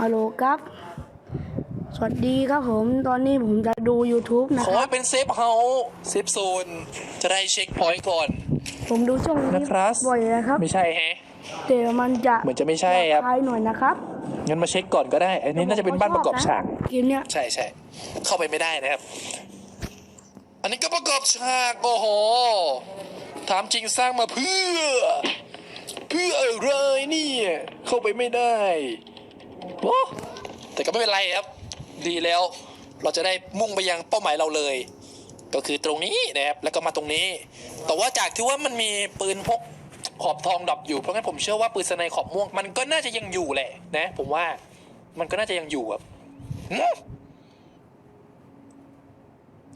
ฮัลโหลครับ สวัสดีครับผม ตอนนี้ผมจะดู YouTube นะขอครัให้บเป็นเซฟเฮาส์เซฟโซน จะได้เช็คพอยต์ก่อน ผมดูช่องนี้นะครับ บ่อยนะครับ ไม่ใช่แฮะ แต่มันจะเหมือนจะไม่ใช่ครับปลอดภัยหน่อยนะครับงั้นมาเช็คก่อนก็ได้ อันนี้น่าจะเป็นบ้านประกอบฉาก เกมเนี้ย ใช่ใช่เข้าไปไม่ได้นะครับ อันนี้ก็ประกอบฉากโอ้โหถามจริงสร้างมาเพื่อ เพื่ออะไรเนี่ยเข้าไปไม่ได้ โอ้แต่ก็ไม่เป็นไรครับ ดีแล้ว เราจะได้มุ่งไปยังเป้าหมายเราเลย ก็คือตรงนี้นะครับ แล้วก็มาตรงนี้ แต่ว่าจากที่ว่ามันมีปืนพกขอบทองดับอยู่ เพราะงั้นผมเชื่อว่าปืนสไนขอบม่วง มันก็น่าจะยังอยู่แหละ นะ ผมว่า มันก็น่าจะยังอยู่ครับ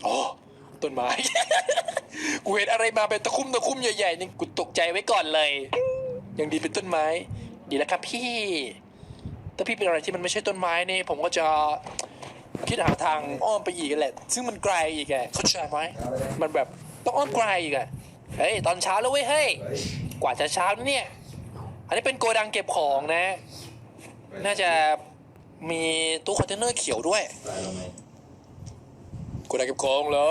โอ้ต้นไม้ กูเห็นอะไรมาเป็นตะคุ่มตะคุ่มใหญ่ๆนี่กูตกใจไว้ก่อนเลย ยังดีเป็นต้นไม้ ดีแล้วครับพี่ ถ้าพี่เป็นอะไรที่มันไม่ใช่ต้นไม้นี่ผมก็จะคิดหาทางอ้อมไปอีกแหละ ซึ่งมันไกลอีกไงเข้าใจไหมมันแบบต้องอ้อมไกลอีกอะเฮ้ยตอนเช้าแล้วเว้ยเฮ้ยกว่าจะเช้าเนี่ย อันนี้เป็นโกดังเก็บของนะ น่าจะมีตู้คอนเทนเนอร์เขียวด้วยโกดังเก็บของเหรอ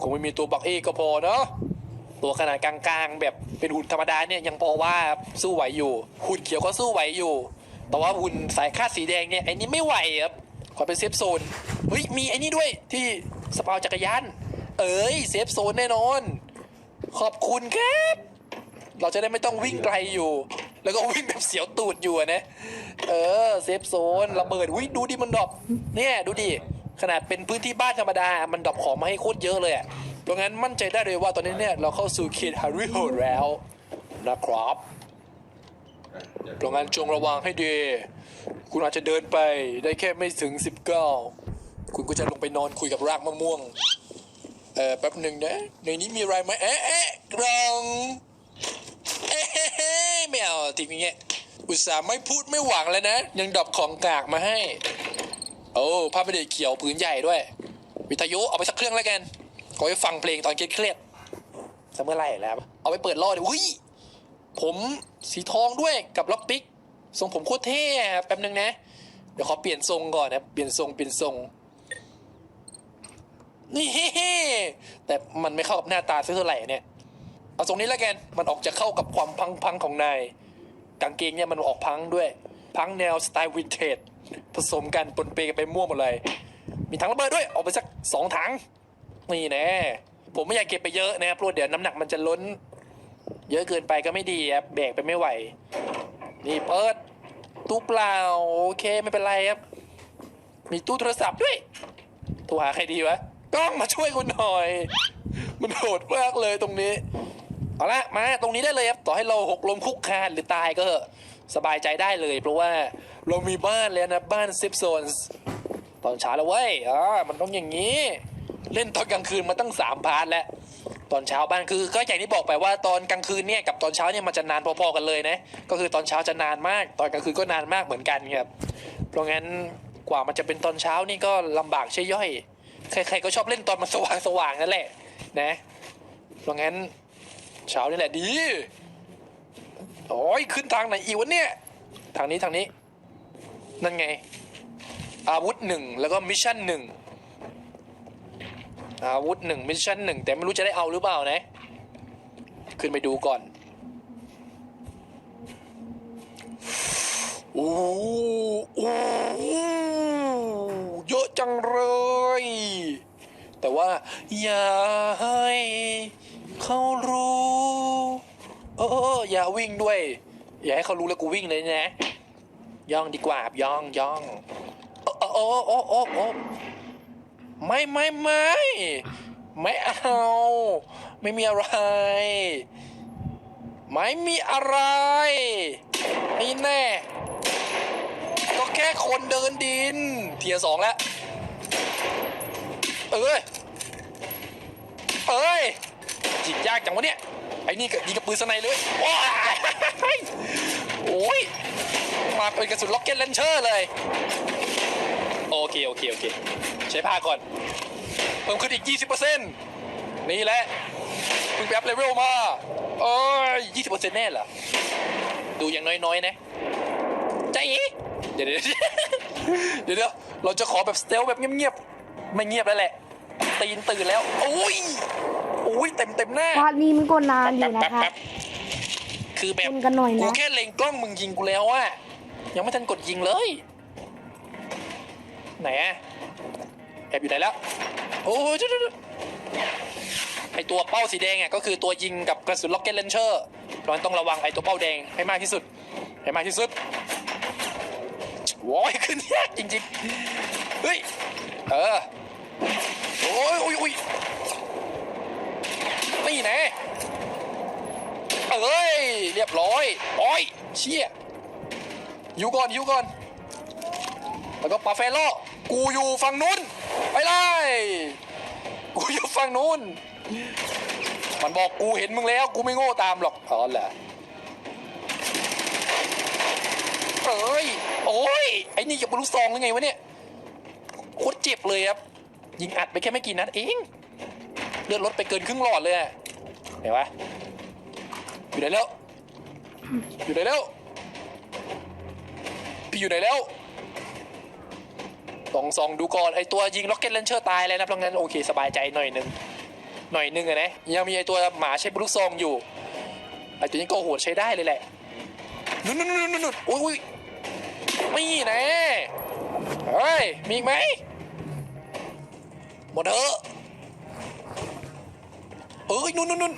คงไม่มีตัวบักเอกก็พอเนาะตัวขนาดกลางๆ แบบเป็นหุ่นธรรมดาเนี่ยยังพอว่าสู้ไหวอยู่ หุ่นเขียวก็สู้ไหวอยู่ แต่ว่าหุ่นสายคาดสีแดงเนี่ยไอ้นี่ไม่ไหวครับขอเป็นเซฟโซนเฮ้ยมีไอ้นี่ด้วยที่สปาวจักรยาน เอ้ยเซฟโซนแน่นอน ขอบคุณครับ เราจะได้ไม่ต้องวิ่งไกลอยู่ แล้วก็วิ่งแบบเสียวตูดอยู่นะเออเซฟโซนระเบิดวิดูดิมันดรอปเนี่ยดูดิขนาดเป็นพื้นที่บ้านธรรมดา มันดรอปของมาให้โคตรเยอะเลยอะเพราะงั้นมั่นใจได้เลยว่าตอนนี้เนี่ยเราเข้าสู่เขตฮาริโฮแล้วนะครับ เพราะงั้นจงระวังให้ดี คุณอาจจะเดินไปได้แค่ไม่ถึง 19 คุณก็จะลงไปนอนคุยกับรากมะม่วง เออแป๊บหนึ่งนะ ในนี้มีอะไรไหมเอ๊ะเอ๊ะกล่องเอ้ยไม่เอาทีนี้เงี้ย อุตส่าห์ไม่พูดไม่หวังแล้วนะ ยังดรอปของกากมาให้ โอ้ภาไม่ได้เขียวผืนใหญ่ด้วย วิทยุเอาไปสักเครื่องแล้วกันขอไปฟังเพลงตอนเครียดๆสักเมื่อไหร่แล้ว เอาไปเปิดล่อเลยอุ้ย ผมสีทองด้วยกับล็อกปิกทรงผมโคตรเท่แป๊บนึงนะ เดี๋ยวขอเปลี่ยนทรงก่อนนะเปลี่ยนทรงเปลี่ยนทรงนี่แต่มันไม่เข้ากับหน้าตาสักเท่าไหร่เนี่ยเอาตรงนี้แล้วกันมันออกจะเข้ากับความพังพังของนายกางเกงเนี่ยมันออกพังด้วย พังแนวสไตล์วินเทจผสมกันปนเปกันไปมั่วหมดเลย มีถังระเบิดด้วยออกไปสักสองถังนี่แน่ผมไม่อยากเก็บไปเยอะนะครับเพราะเดี๋ยวน้ำหนักมันจะล้น เยอะเกินไปก็ไม่ดีครับแบกไปไม่ไหว นี่เปิดตู้เปล่าโอเคไม่เป็นไรครับ มีตู้โทรศัพท์ด้วยโทรหาใครดีวะกล้องมาช่วยคุณหน่อย มันโหดมากเลยตรงนี้เอาละมาตรงนี้ได้เลยครับต่อให้เราหกล้มคุกคานหรือตายก็สบายใจได้เลย เพราะว่าเรามีบ้านแล้วนะบ้านซิปโซนตอนเช้าแล้วเว้ยอ่ามันต้องอย่างนี้ เล่นตอนกลางคืนมาตั้งสามพาร์ทแล้ว ตอนเช้าบ้านคือก็อย่างที่บอกไปว่าตอนกลางคืนเนี่ยกับตอนเช้าเนี่ยมันจะนานพอๆกันเลยนะก็คือตอนเช้าจะนานมาก ตอนกลางคืนก็นานมากเหมือนกันครับเพราะงั้นกว่ามันจะเป็นตอนเช้านี่ก็ลำบากใช่ย่อยใครๆก็ชอบเล่นตอนมันสว่างๆนั่นแหละ นะเพราะงั้นเช้านี่แหละดีโอ้ยขึ้นทางไหนอีกวะเนี่ยทางนี้ทางนี้ นั่นไง อาวุธหนึ่งแล้วก็มิชชั่นหนึ่ง อาวุธหนึ่งมิชชั่นหนึ่งแต่ไม่รู้จะได้เอาหรือเปล่านะ ขึ้นไปดูก่อนโอ้โหเยอะจังเลย แต่ว่า อย่าให้เขารู้เอออย่าวิ่งด้วย อย่าให้เขารู้แล้วกูวิ่งเลยนะ ย่องดีกว่าย่องย่องโอ้โอ้โอ้โอ้ ไม่ไม่ไม่ไม่เอา ไม่มีอะไร ไม่มีอะไรนี่แน่ ก็แค่คนเดินดิน เทียสองแล้ว เอ้ย เอ้ยจิกยากจังวะเนี่ย ไอ้นี่กับยิงกับปืนสไนเลยว้ายโอ้ย มาเป็นกระสุนล็อกเก็ตเลนเชอร์เลย โอเค โอเค โอเค ใช้ผ้าก่อน เพิ่มขึ้นอีก 20%นี่แหละเพิ่งไปอัพเลเวลมาโอ้ย20%แน่เหรอ ดูอย่างน้อยๆนะ ใจอีเดี๋ยวเดี๋ยวเดี๋ยวเดี๋ยวเราจะขอแบบสเตลแบบเงียบๆ ไม่เงียบแล้วแหละ ตีนตื่นแล้วโอ้ยโอ้ยเต็มเต็มหน้าภาคนี้มันก็นานอยู่นะครับแป๊บคือแบบคุยกันหน่อยนะกูแค่เล็งกล้องมึงยิงกูแล้วว่ายังไม่ทันกดยิงเลย ไหนอะ แอบอยู่ไหนแล้ว โอ้ยเดี๋ยวเดี๋ยวเดี๋ยวไอตัวเป้าสีแดงอะก็คือตัวยิงกับกระสุนล็อกเก็ตเลนเชอร์เราต้องระวังไอตัวเป้าแดงให้มากที่สุด ให้มากที่สุดโว้ยขึ้นยากจริงๆ เฮ้ย เออ โอ้ยโอ้ยโอ้ยนี่แน่เอ้ย เรียบร้อย โอ้ย เชี่ยอยู่ก่อนอยู่ก่อน แล้วก็ปาเฟโลกูอยู่ฝั่งนู้น เลยกูอยู่ฝั่งนู้น มันบอกกูเห็นมึงแล้ว กูไม่โง่ตามหรอกอ๋อแหละเอ้ยโอ้ยไอ้นี่อย่าบลูกซองยังไงวะเนี่ยโคตรเจ็บเลยครับ ยิงอัดไปแค่ไม่กี่นัดเองเลือดลดไปเกินครึ่งหลอดเลยเห็นปะอยู่ไหนแล้ว อยู่ไหนแล้ว พี่อยู่ไหนแล้ว องสองดูก่อนไอตัวยิงล็อกเก็ตเลนเชอร์ตายแล้วนะเพราะงั้นโอเคสบายใจหน่อยหนึงหน่อยหนึงอะนะยังมีไอตัวหมาใช้บลูกซองอยู่ไอตัวนี้ก็โหดใช้ได้เลยแหละนู่นนู่นนู่นนู่นโอ้ยไม่นะเฮ้ยมีอีกไหมหมดเถอะเอ้ยนู่นนู่นนู่น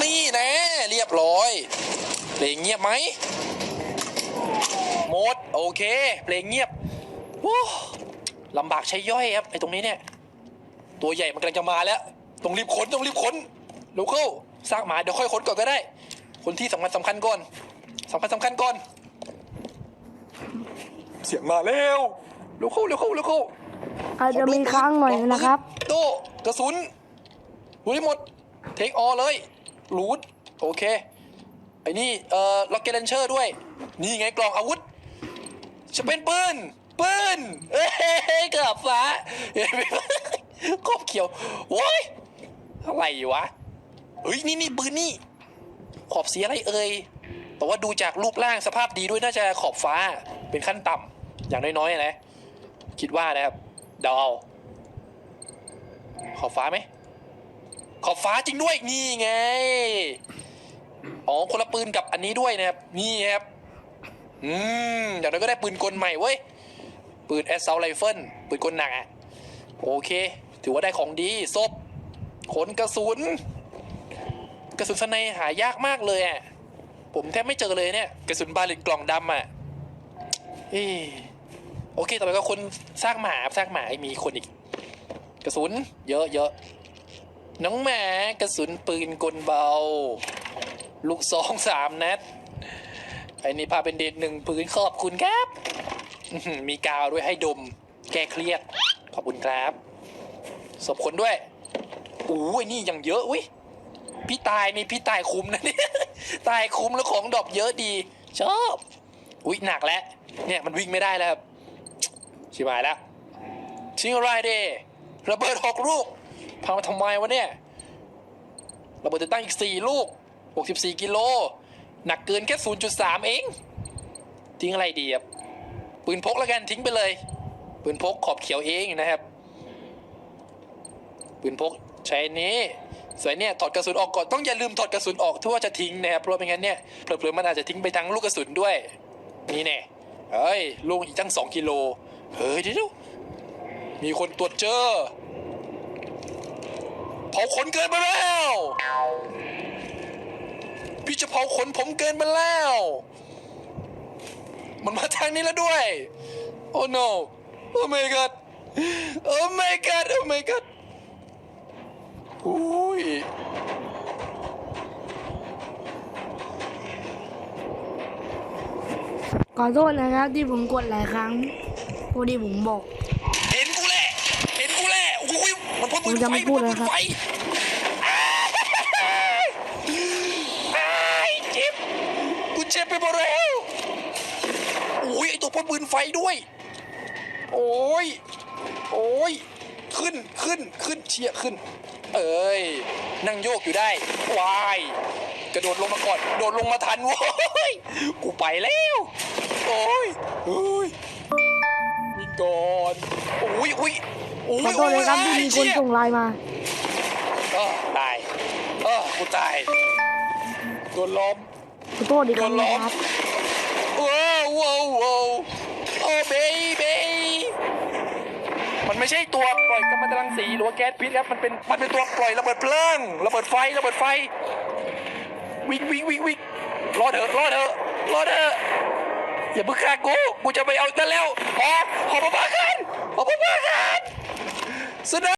นี่น่เรียบร้อยเพลงเงียบไหมหมดโอเคเพลงเงียบ ลำบากใช้ย่อยครับไอ้ตรงนี้เนี่ย ตัวใหญ่มันกำลังจะมาแล้วต้องรีบขนต้องรีบขนเร็วเข้าสร้างหมาเดี๋ยวค่อยขนก่อนก็ได้ คนที่สำคัญสำคัญก่อนสำคัญสำคัญก่อน เสียงมาแล้วเร็วเข้าเร็วเข้าเร็วเข้าอาจจะมีค้างหน่อยนะครับโดกระสุนรูดให้หมด เทคออเลยรูดโอเคไอ้นี่เอ่อล็อกเก็ตเลนเชอร์ด้วย นี่ไงกล่องอาวุธ จะเป็นปืน ปืนเอ้ยเกือบฟ้าเห็นไหมครอบเขียวโว้ยอะไรวะเฮ้ยนี่นี่ปืนนี่ ขอบสีอะไรเอ่ยแต่ว่าดูจากรูปร่างสภาพดีด้วยน่าจะขอบฟ้าเป็นขั้นต่ำอย่างน้อยๆนะ คิดว่านะครับเดาเอาขอบฟ้าไหมขอบฟ้าจริงด้วยนี่ไงอ๋อคนละปืนกับอันนี้ด้วยนะครับนี่ครับ อืมอย่างนั้นก็ได้ปืนกลใหม่เว้ย ปืนแอสเซลไรเฟิลปืนกลหนักอะโอเค ถือว่าได้ของดีศพขนกระสุน กระสุนสไนหายากมากเลยอะผมแทบไม่เจอเลยเนี่ย กระสุนบาลิตกล่องดำอะเอโอเค ต่อไปก็คนสร้างหมาบสร้างหมามีคนอีก กระสุน เยอะเยอะน้องหมากระสุนปืนกลเบา ลูกสองสามนัดไอ้นี่พาเป็นเดทหนึ่งปืนขอบคุณครับ อื้อหือมีกาวด้วยให้ดม แก้เครียด ขอบคุณครับศพคนด้วยโอ้ยนี่ยังเยอะเว้ยพี่ตายนี่พี่ตายคุ้มนะเนี่ย ตายคุ้มแล้วของดรอปเยอะดี ชอบ อุ้ยหนักแล้ว เนี่ยมันวิ่งไม่ได้แล้วครับชิบหายแล้วชิงอะไรเดระเบิดหกลูกพามาทำไมวะเนี่ยระเบิดจะตั้งอีกสี่ลูก 64 กิโล หนักเกินแค่ 0.3 เองทิ้งอะไรดีครับ ปืนพกแล้วกันทิ้งไปเลย ปืนพกขอบเขียวเองนะครับ ปืนพกใช้นี้สวนเนี่ยถอดกระสุนออกก่อนต้องอย่าลืมถอดกระสุนออกถ้าว่าจะทิ้งนะครับเพราะไม่งั้นเนี่ยเผลอๆมันอาจจะทิ้งไปทั้งลูกกระสุนด้วย นี่แน่เฮ้ยลูกอีกตั้งสองกิโลเฮ้ยเดี๋ยวมีคนตรวจเจอเผาขนเกินไปแล้ว พี่จะเผาขนผมเกินไปแล้ว มันมาทางนี้แล้วด้วย โอ้ no โอ้ my god โอ้ my god โอ้ my god อุ้ยขอโทษนะครับที่ผมกดหลายครั้งพอดีผมบอก เห็นกูแหละเห็นกูแหละอุ้ยมันพ่นปืนผมจะไฟไม่พูดมันพ่นปืนนะครับไฟอ้ายเจ็บกูเจ็บไปหมดแล้วโอ้ยไอ ตัวพ่นปืนไฟด้วย โอ้ย โอ้ย ขึ้น ขึ้น ขึ้น เชียขึ้น เอ้ย นั่งโยกอยู่ได้ วาย กระโดดลงมาก่อน โดดลงมาทันโว้ย กูไปแล้ว โอ้ยโอ้ยวิ่งก่อนโอ้ยอุ้ยโอ้ขอยโทษเลยครับที่มีคนส่งไลน์มาเออตาย เออ กูตาย โดนล้อมขอโทษอีกครั้งนะครับว้าว ว้าวว้โอ้เบบีมันไม่ใช่ตัวปล่อยกัมมันตรังสีหรือว่าแก๊สพิษครับ มันเป็น มันเป็นตัวปล่อยระเบิดเพลิง ระเบิดไฟ ระเบิดไฟ วิ่งวิ่งวิ่งวิ่งรอเถอะรอเถอะรอเถอะอย่าเพิ่งฆ่ากู กูจะไปเอานั่นแล้วพอพอประมากันพอประมากันสนะ